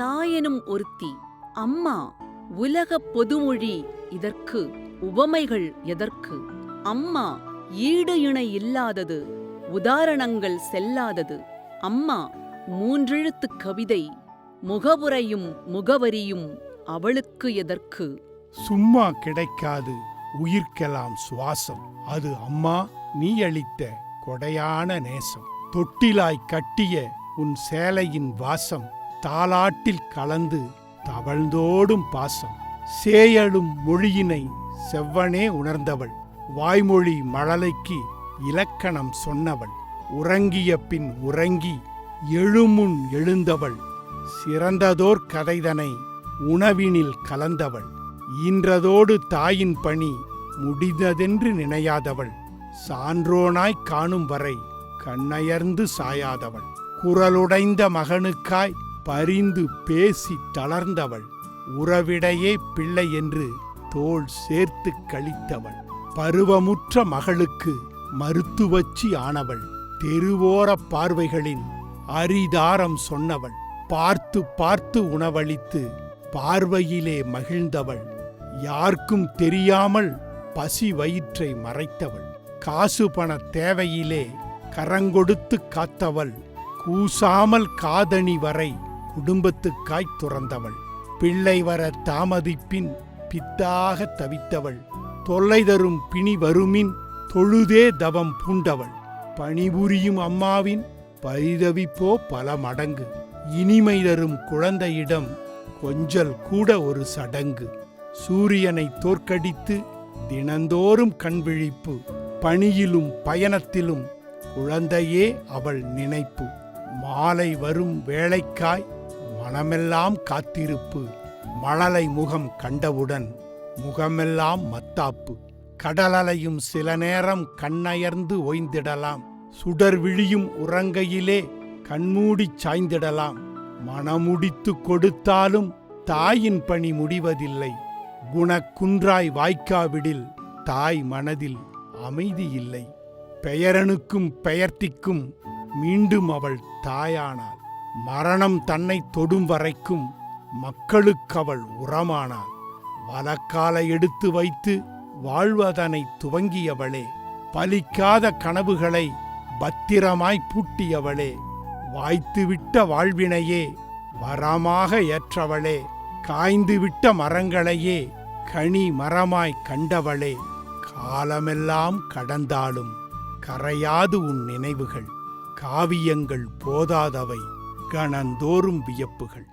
தாயெனும் ஒருத்தி அம்மா உலகப் பொதுமொழி இதற்கு உவமைகள் எதற்கு? அம்மா ஈடு இணை இல்லாதது உதாரணங்கள் செல்லாதது. அம்மா மூன்றெழுத்துக் கவிதை முகவுரையும் முகவரியும் அவளுக்கு எதற்கு? சும்மா கிடைக்காது உயிர்க்கெல்லாம் சுவாசம். அது அம்மா நீ அளித்த கொடையான நேசம். தொட்டிலாய் கட்டிய உன் சேலையின் வாசம். தாலாட்டில் கலந்து தவழ்ந்தோடும் பாசம். சேயழும் மொழியினை செவ்வனே உணர்ந்தவள். வாய்மொழி மழலைக்கு இலக்கணம் சொன்னவள். உறங்கிய பின் உறங்கி எழுமுன் எழுந்தவள். சிறந்ததோர் கதைதனை உணவினில் கலந்தவள். ஈன்றதோடு தாயின் பணி முடிந்ததென்று நினையாதவள். சான்றோனாய் காணும் வரை கண்ணயர்ந்து சாயாதவள். குரலுடைந்த மகனுக்காய் பரிந்து பேசி தளர்ந்தவள். உறவிடையே பிள்ளை என்று தோள் சேர்த்து கழித்தவள். பருவமுற்ற மகளுக்கு மருத்துவச்சி ஆனவள். தெருவோரப் பார்வைகளின் அரிதாரம் சொன்னவள். பார்த்து பார்த்து உணவளித்து பார்வையிலே மகிழ்ந்தவள். யாருக்கும் தெரியாமல் பசி வயிற்றை மறைத்தவள். காசு பண தேவையிலே கரங்கொடுத்து காத்தவள். கூசாமல் காதணி வரை குடும்பத்துக்காய் துறந்தவள். பிள்ளை வர தாமதிப்பின் பித்தாக தவித்தவள். தொல்லை தரும் பிணி வருமின் தொழுதே தவம் பூண்டவள். பணிபுரியும் அம்மாவின் பரிதவிப்போ பல மடங்கு. இனிமை தரும் குழந்தையிடம் கொஞ்சல் கூட ஒரு சடங்கு. சூரியனை தோற்கடித்து தினந்தோறும் கண்விழிப்பு. பணியிலும் பயணத்திலும் குழந்தையே அவள் நினைப்பு. மாலை வரும் வேளைக்காய் மனமெல்லாம் காத்திருப்பு. மழலை முகம் கண்டவுடன் முகமெல்லாம் மத்தாப்பு. கடலலையும் சில நேரம் கண்ணயர்ந்து ஓய்ந்திடலாம். சுடர் விழியும் உறங்கையிலே கண்மூடிச் சாய்ந்திடலாம். மனமுடித்து கொடுத்தாலும் தாயின் பணி முடிவதில்லை. குணக்குன்றாய் வாய்க்காவிடில் தாய் மனதில் அமைதி இல்லை பெயரனுக்கும் பெயர்த்திக்கும் மீண்டும் அவள் தாயானாள். மரணம் தன்னை தொடும் வரைக்கும் மக்களுக்கவள் உரமானாள் வலக்காலை எடுத்து வைத்து வாழ்வதனை துவங்கியவளே. பலிக்காத கனவுகளை பத்திரமாய் பூட்டியவளே. வாய்த்துவிட்ட வாழ்வினையே வரமாக ஏற்றவளே. காய்ந்துவிட்ட மரங்களையே கனி மரமாய் கண்டவளே. காலமெல்லாம் கடந்தாலும் கரையாது உன் நினைவுகள். காவியங்கள் போதாதவை. கணந்தோறும் வியப்புகள்.